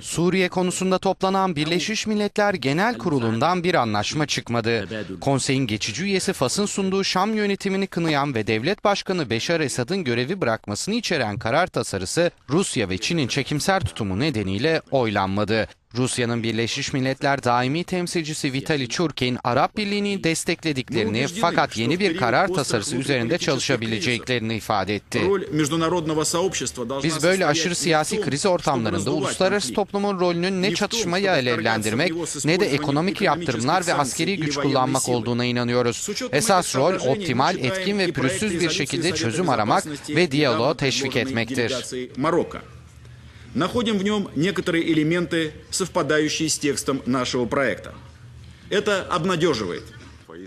Suriye konusunda toplanan Birleşmiş Milletler Genel Kurulu'ndan bir anlaşma çıkmadı. Konseyin geçici üyesi Fas'ın sunduğu Şam yönetimini kınayan ve devlet başkanı Beşar Esad'ın görevi bırakmasını içeren karar tasarısı Rusya ve Çin'in çekimser tutumu nedeniyle oylanmadı. Rusya'nın Birleşmiş Milletler daimi temsilcisi Vitali Churkin, Arap Birliği'ni desteklediklerini fakat yeni bir karar tasarısı üzerinde çalışabileceklerini ifade etti. Biz böyle aşırı siyasi kriz ortamlarında uluslararası toplumun rolünün ne çatışmayı alevlendirmek ne de ekonomik yaptırımlar ve askeri güç kullanmak olduğuna inanıyoruz. Esas rol optimal, etkin ve pürüzsüz bir şekilde çözüm aramak ve diyaloğu teşvik etmektir Находим в нем некоторые элементы, совпадающие с текстом нашего проекта. Это обнадеживает.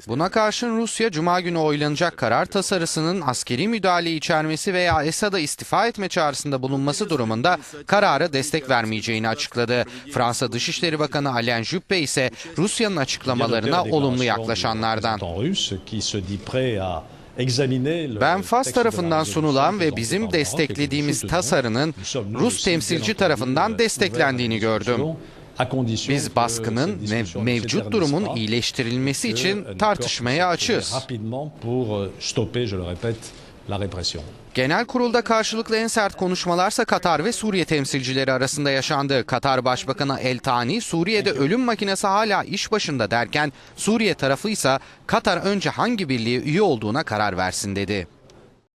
Buna karşın Rusya, Cuma günü oylanacak karar tasarısının askeri müdahale içermesi veya Esad'a istifa etme çağrısında bulunması durumunda karara destek vermeyeceğini açıkladı. Fransa Dışişleri Bakanı Alain Juppé ise Rusya'nın açıklamalarına olumlu yaklaşanlardan. Ben Fas tarafından sunulan ve bizim desteklediğimiz tasarının Rus temsilci tarafından desteklendiğini gördüm. Biz baskının ve mevcut durumun iyileştirilmesi için tartışmaya açığız. Genel kurulda karşılıklı en sert konuşmalarsa Katar ve Suriye temsilcileri arasında yaşandı. Katar Başbakanı El Tani, Suriye'de ölüm makinesi hala iş başında derken Suriye tarafı ise Katar önce hangi birliğe üye olduğuna karar versin dedi.